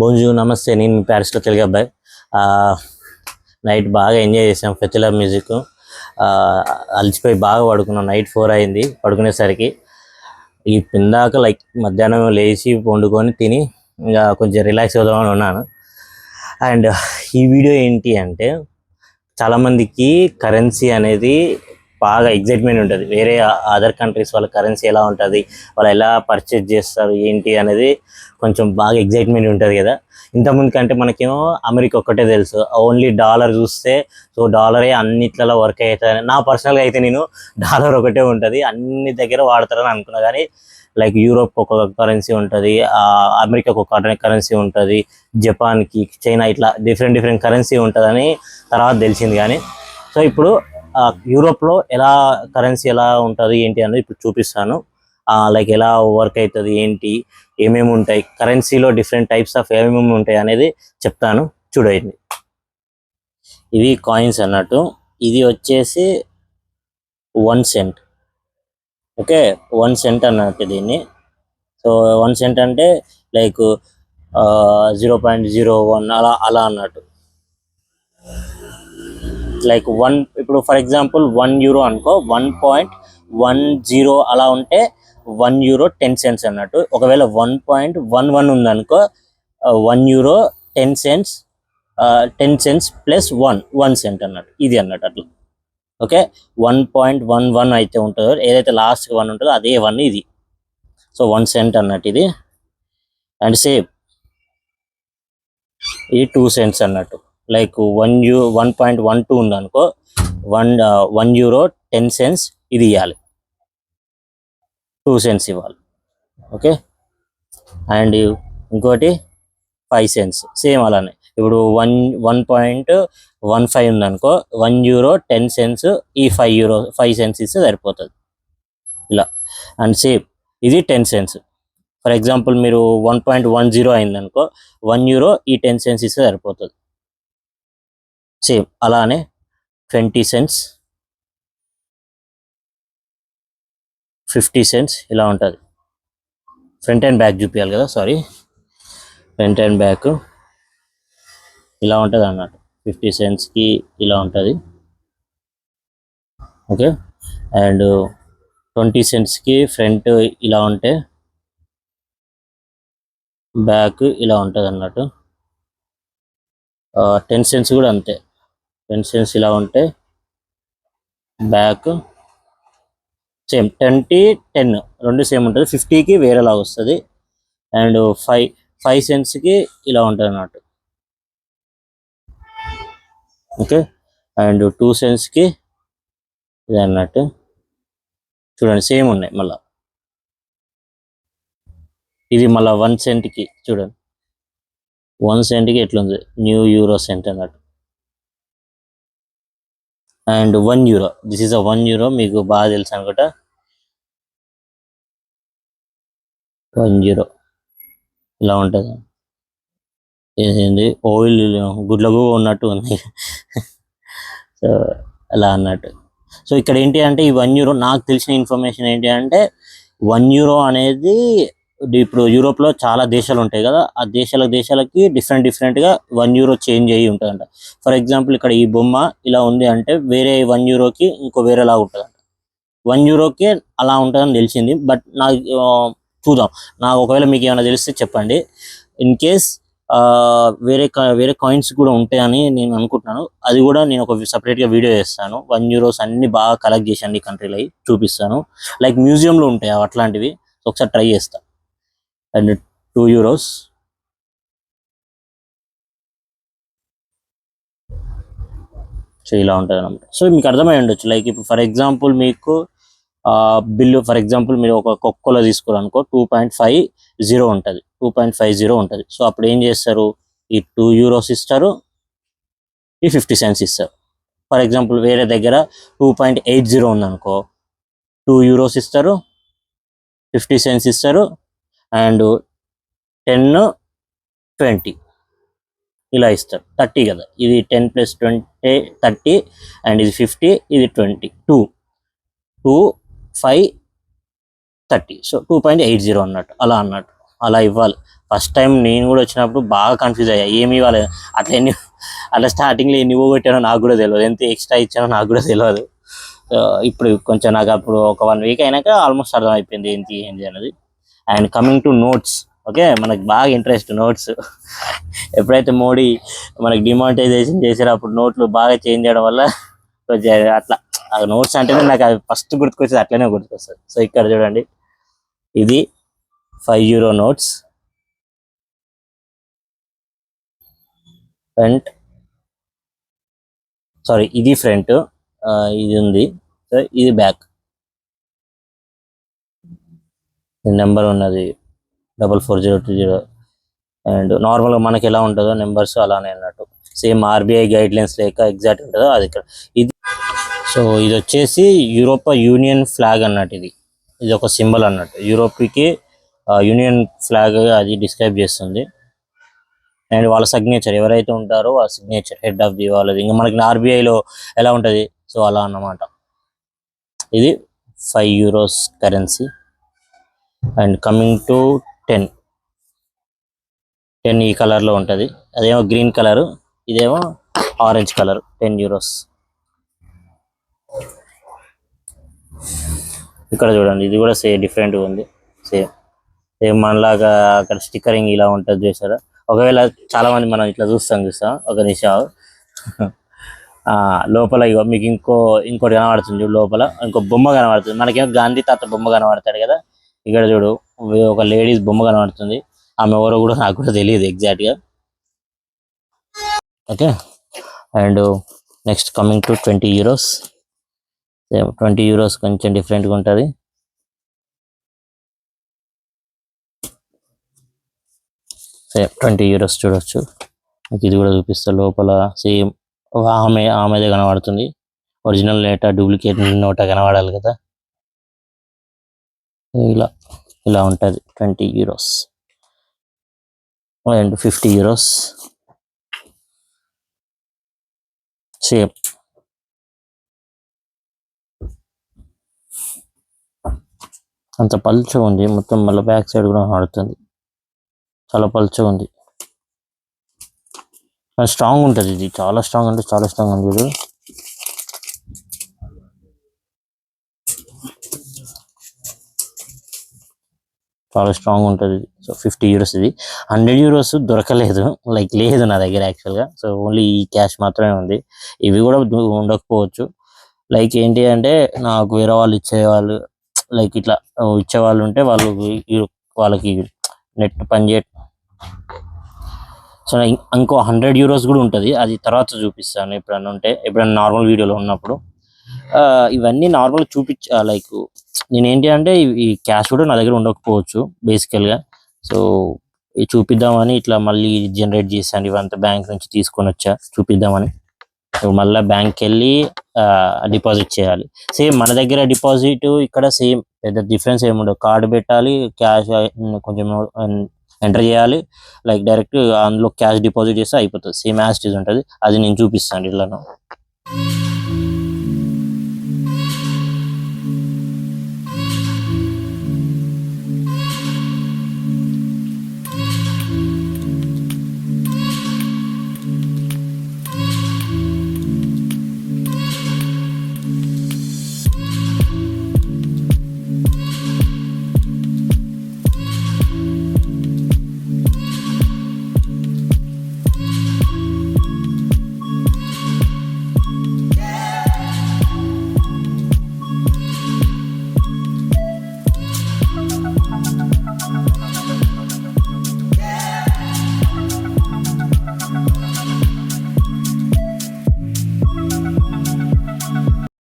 బోంజు నమస్తే. నేను మీ ప్యారిస్లో తెలుగు అబ్బాయి. నైట్ బాగా ఎంజాయ్ చేసాం ఫెచులర్ మ్యూజిక్. అలిచిపోయి అలసిపోయి బాగా పడుకున్నాం. నైట్ ఫోర్ అయింది పడుకునేసరికి. ఈ పిందాక లైక్ మధ్యాహ్నం లేచి వండుకొని తిని ఇంకా కొంచెం రిలాక్స్ అవుదామని ఉన్నాను. అండ్ ఈ వీడియో ఏంటి అంటే చాలామందికి కరెన్సీ అనేది బాగా ఎగ్జైట్మెంట్ ఉంటుంది. వేరే అదర్ కంట్రీస్ వాళ్ళ కరెన్సీ ఎలా ఉంటుంది వాళ్ళు ఎలా పర్చేజ్ చేస్తారు ఏంటి అనేది కొంచెం బాగా ఎగ్జైట్మెంట్ ఉంటుంది కదా. ఇంతకుముందు కంటే మనకేమో అమెరికా ఒక్కటే తెలుసు. ఓన్లీ డాలర్ చూస్తే సో డాలరే అన్నిట్లలో వర్క్ అవుతుంది నా పర్సనల్గా అయితే నేను డాలర్ ఒకటే ఉంటుంది. అన్ని దగ్గర వాడతారని అనుకున్నా కానీ లైక్ యూరోప్ ఒక కరెన్సీ ఉంటుంది అమెరికాకు ఒక కరెన్సీ ఉంటుంది జపాన్కి చైనా ఇట్లా డిఫరెంట్ డిఫరెంట్ కరెన్సీ ఉంటుందని తర్వాత తెలిసింది కానీ. సో ఇప్పుడు యూరోప్లో ఎలా కరెన్సీ ఎలా ఉంటుంది ఏంటి అనేది ఇప్పుడు చూపిస్తాను. లైక్ ఎలా వర్క్ అవుతుంది ఏంటి ఏమేమి ఉంటాయి కరెన్సీలో డిఫరెంట్ టైప్స్ ఆఫ్ ఏమేమి ఉంటాయి అనేది చెప్తాను. చూడండి. ఇవి కాయిన్స్ అన్నట్టు. ఇది వచ్చేసి one cent okay one cent అన్నట్టు దీన్ని. సో వన్ సెంట్ అంటే like zero point zero one అలా అలా అన్నట్టు. లైక్ వన్ ఇప్పుడు ఫర్ ఎగ్జాంపుల్ వన్ యూరో అనుకో వన్ పాయింట్ వన్ జీరో అలా ఉంటే వన్ యూరో టెన్ సెంట్స్ అన్నట్టు. ఒకవేళ వన్ పాయింట్ వన్ వన్ ఉందనుకో one euro ten cents ten cents plus one one cent అన్నట్టు. ఇది అన్నట్టు అట్లా. Okay one point one one అయితే ఉంటుందో ఏదైతే లాస్ట్ వన్ ఉంటుందో అదే వన్ ఇది. సో వన్ సెంట్ అన్నట్టు ఇది. అండ్ సేమ్ ఇది టూ సెంట్స్ అన్నట్టు. Like one you one point one two ఉందనుకో one one euro ten cents ఇది ఇవ్వాలి టూ సెన్స్ ఇవ్వాలి. ఓకే? అండ్ ఇంకోటి ఫైవ్ సెన్స్ సేమ్ అలానే. ఇప్పుడు one one point one five ఉందనుకో వన్ యూరో టెన్ సెన్స్ ఈ ఫైవ్ యూరో ఫైవ్ సెన్స్ ఇస్తే సరిపోతుంది. ఇలా. అండ్ సేమ్ ఇది టెన్ సెన్స్ ఫర్ ఎగ్జాంపుల్ మీరు వన్ పాయింట్ వన్ జీరో అయిందనుకో వన్ యూరో ఈ టెన్ సెన్స్ ఇస్తే సరిపోతుంది. సేమ్ అలానే ట్వంటీ సెంట్స్ ఫిఫ్టీ సెంట్స్ ఇలా ఉంటుంది. ఫ్రంట్ అండ్ బ్యాక్ చూపించాలి కదా సారీ ఫ్రంట్ అండ్ బ్యాక్ ఇలా ఉంటుంది అన్నట్టు ఫిఫ్టీ సెంట్స్కి ఇలా ఉంటుంది. ఓకే? అండ్ ట్వంటీ సెంట్స్కి ఫ్రంట్ ఇలా ఉంటే బ్యాక్ ఇలా ఉంటుంది అన్నట్టు టెన్ సెన్స్ కూడా అంతే. టెన్ సెన్స్ ఇలా ఉంటే బ్యాక్ సేమ్ ట్వంటీ టెన్ రెండు సేమ్ ఉంటుంది. ఫిఫ్టీకి వేరేలా వస్తుంది. అండ్ ఫైవ్ ఫైవ్ సెంట్స్కి ఇలా ఉంటుంది అన్నట్టు ఓకే? అండ్ టూ సెంట్స్కి ఇది అన్నట్టు. చూడండి సేమ్ ఉన్నాయి మళ్ళా. ఇది మళ్ళీ వన్ సెంట్కి చూడండి. వన్ సెంట్కి ఎట్లుంది? న్యూ యూరో సెంట్ అన్నట్టు. And one euro. This is a one euro మీకు బాగా తెలుసు అనుకుంటా. వన్ యూరో ఇలా ఉంటుంది. ఏంది? ఆయిల్ గుడ్లకు ఉన్నట్టు ఉంది. సో అలా అన్నట్టు. సో ఇక్కడ ఏంటి అంటే ఈ వన్ యూరో నాకు తెలిసిన ఇన్ఫర్మేషన్ ఏంటి అంటే వన్ యూరో అనేది ఇప్పుడు యూరోప్లో చాలా దేశాలు ఉంటాయి కదా ఆ దేశాల దేశాలకి డిఫరెంట్ డిఫరెంట్గా వన్ యూరో చేంజ్ అయ్యి ఉంటుందంట. ఫర్ ఎగ్జాంపుల్ ఇక్కడ ఈ బొమ్మ ఇలా ఉంది అంటే వేరే వన్ యూరోకి ఇంకో వేరేలా ఉంటుందంట. వన్ యూరోకే అలా ఉంటుందని తెలిసింది బట్ నాకు చూద్దాం. నాకు ఒకవేళ మీకు ఏమైనా తెలిస్తే చెప్పండి. ఇన్ కేస్ వేరే కా- వేరే కాయిన్స్ కూడా ఉంటాయని నేను అనుకుంటున్నాను. అది కూడా నేను ఒక సపరేట్గా వీడియో చేస్తాను. వన్ యూరోస్ అన్ని బాగా కలెక్ట్ చేశాను ఈ కంట్రీలో చూపిస్తాను. లైక్ మ్యూజియంలో ఉంటాయి అవి అట్లాంటివి. ఒకసారి ట్రై చేస్తాను అండ్ టూ యూరోస్. సో ఇలా ఉంటుంది అనమాట సో మీకు అర్థమై ఉండొచ్చు. లైక్ ఇప్పుడు ఫర్ ఎగ్జాంపుల్ మీకు బిల్లు ఫర్ ఎగ్జాంపుల్ మీరు ఒక కొక్కోలో తీసుకురనుకో టూ పాయింట్ ఫైవ్ జీరో ఉంటుంది. టూ పాయింట్ ఫైవ్ జీరో ఉంటుంది. సో అప్పుడు ఏం చేస్తారు? ఈ టూ యూరోస్ ఇస్తారు. ఈ ఫిఫ్టీ సెంట్స్ ఇస్తారు. ఫర్ ఎగ్జాంపుల్ వేరే దగ్గర టూ పాయింట్ ఎయిట్ జీరో ఉందనుకో టూ యూరోస్ ఇస్తారు. ఫిఫ్టీ సెంట్స్ ఇస్తారు. అండ్ టెన్ ట్వంటీ ఇలా ఇస్తారు. థర్టీ కదా. ఇది ten plus twenty thirty and ఇది ఫిఫ్టీ ఇది twenty. Two. Two five thirty. So two point eight zero అన్నట్టు. అలా అన్నట్టు. అలా ఇవ్వాలి. ఫస్ట్ టైం నేను కూడా వచ్చినప్పుడు బాగా కన్ఫ్యూజ్ అయ్యా. ఏమి ఇవ్వాలి? అట్లా ఎన్ని అట్లా స్టార్టింగ్లో ఎన్ని పోగొట్టానో నాకు కూడా తెలియదు ఎంత ఎక్స్ట్రా ఇచ్చానో నాకు కూడా తెలియదు ఇప్పుడు కొంచెం నాకు అప్పుడు ఒక వన్ వీక్ అయినాక ఆల్మోస్ట్ అర్థం అయిపోయింది ఏంటి ఏంటి అనేది. And coming to notes okay మనకు బాగా ఇంట్రెస్ట్ నోట్స్ ఎప్పుడైతే మోడీ మనకి డిమానిటైజేషన్ చేశారో అప్పుడు నోట్లు బాగా చేంజ్ చేయడం వల్ల కొంచెం అట్లా ఆ నోట్స్ అంటేనే నాకు అది ఫస్ట్ గుర్తుకొచ్చేది అట్లనే గుర్తుకొస్తుంది. సో ఇక్కడ చూడండి. ఇది five euro notes front sorry ఇది ఫ్రంట్ uh, ఇది ఉంది. సో ఇది బ్యాక్ నెంబర్ ఉన్నది. Double four zero two zero. And నార్మల్గా మనకి ఎలా ఉంటుందో నెంబర్స్ అలానే అన్నట్టు. సేమ్ ఆర్బీఐ గైడ్ లైన్స్ లేక ఎగ్జాక్ట్ ఉంటుందో అది ఇక్కడ. ఇది సో ఇది వచ్చేసి యూరోపా యూనియన్ ఫ్లాగ్ అన్నట్టు ఇది. ఇది ఒక సింబల్ అన్నట్టు. యూరోప్కి యూనియన్ ఫ్లాగ్ అది డిస్క్రైబ్ చేస్తుంది. అండ్ వాళ్ళ సిగ్నేచర్ ఎవరైతే ఉంటారో వాళ్ళ సిగ్నేచర్ హెడ్ ఆఫ్ ది వాళ్ళది. ఇంకా మనకి ఆర్బీఐలో ఎలా ఉంటుంది? సో అలా అన్నమాట. ఇది five euros currency and coming to ten. Ten ఈ కలర్లో ఉంటుంది. అదేమో గ్రీన్ కలర్ ఇదేమో ఆరెంజ్ కలర్ టెన్ యూరోస్. ఇక్కడ చూడండి ఇది కూడా సేమ్ డిఫరెంట్గా ఉంది సేమ్. సేమ్ మనలాగా అక్కడ స్టిక్కరింగ్ ఇలా ఉంటుంది చూసారా? ఒకవేళ చాలా మంది మనం ఇట్లా చూస్తాం చూస్తాం ఒక నిమిషం లోపల ఇగో మీకు ఇంకో ఇంకోటి కనబడుతుంది లోపల. ఇంకో బొమ్మ కనబడుతుంది. మనకేమో గాంధీ తాత బొమ్మ కనబడతాడు కదా? ఇక్కడ చూడు ఒక లేడీస్ బొమ్మ కనబడుతుంది. ఆమె ఎవరో కూడా నాకు కూడా తెలియదు ఎగ్జాక్ట్గా. Okay and next coming to twenty euros twenty euros కొంచెం డిఫరెంట్గా ఉంటుంది. సేమ్ ట్వంటీ యూరోస్ చూడొచ్చు. మీకు ఇది కూడా చూపిస్తా. లోపల సేమ్ ఆమె ఆమెదే కనబడుతుంది. ఒరిజినల్ నోటా డూప్లికేట్ నోటా కనబడాలి కదా. ఇలా ఇలా ఉంటుంది. Twenty euros. And fifty euros. Same. అంత పలుచగా ఉంది. మొత్తం మళ్ళీ బ్యాక్ సైడ్ కూడా ఆడుతుంది చాలా పలుచగా ఉంది. స్ట్రాంగ్ ఉంటుంది ఇది. చాలా స్ట్రాంగ్ అంటే చాలా స్ట్రాంగ్ ఉంది చాలా స్ట్రాంగ్ ఉంటుంది. సో ఫిఫ్టీ యూరోస్ ఇది. హండ్రెడ్ యూరోస్ దొరకలేదు. లైక్ లేదు నా దగ్గర యాక్చువల్గా సో ఓన్లీ ఈ క్యాష్ మాత్రమే ఉంది. ఇవి కూడా ఉండకపోవచ్చు. లైక్ ఏంటి అంటే నాకు వేరే వాళ్ళు ఇచ్చేవాళ్ళు లైక్ ఇట్లా ఇచ్చేవాళ్ళు ఉంటే వాళ్ళు వాళ్ళకి నెట్ పనిచే సో ఇంకో హండ్రెడ్ యూరోస్ కూడా ఉంటుంది. అది తర్వాత చూపిస్తాను ఎప్పుడన్నా ఉంటే. ఎప్పుడన్నా నార్మల్ వీడియోలో ఉన్నప్పుడు. ఇవన్నీ నార్మల్ చూపించ లైక్ నేను ఏంటి అంటే ఈ- క్యాష్ కూడా నా దగ్గర ఉండకపోవచ్చు బేసికల్గా. సో ఇది చూపిద్దామని ఇట్లా మళ్ళీ జనరేట్ చేశాను ఇవంతా బ్యాంక్ నుంచి తీసుకొని వచ్చా చూపిద్దామని. సో మళ్ళీ బ్యాంక్కి వెళ్ళి డిపాజిట్ చేయాలి. సేమ్ మన దగ్గర డిపాజిట్ ఇక్కడ సేమ్ పెద్ద డిఫరెన్స్ ఏముండదు కార్డు పెట్టాలి క్యాష్ కొంచెం ఎంటర్ చేయాలి. లైక్ డైరెక్ట్ అందులో క్యాష్ డిపాజిట్ చేస్తే అయిపోతుంది. సేమ్ యాజ్ ఉంటుంది. అది నేను చూపిస్తాను ఇట్లాను.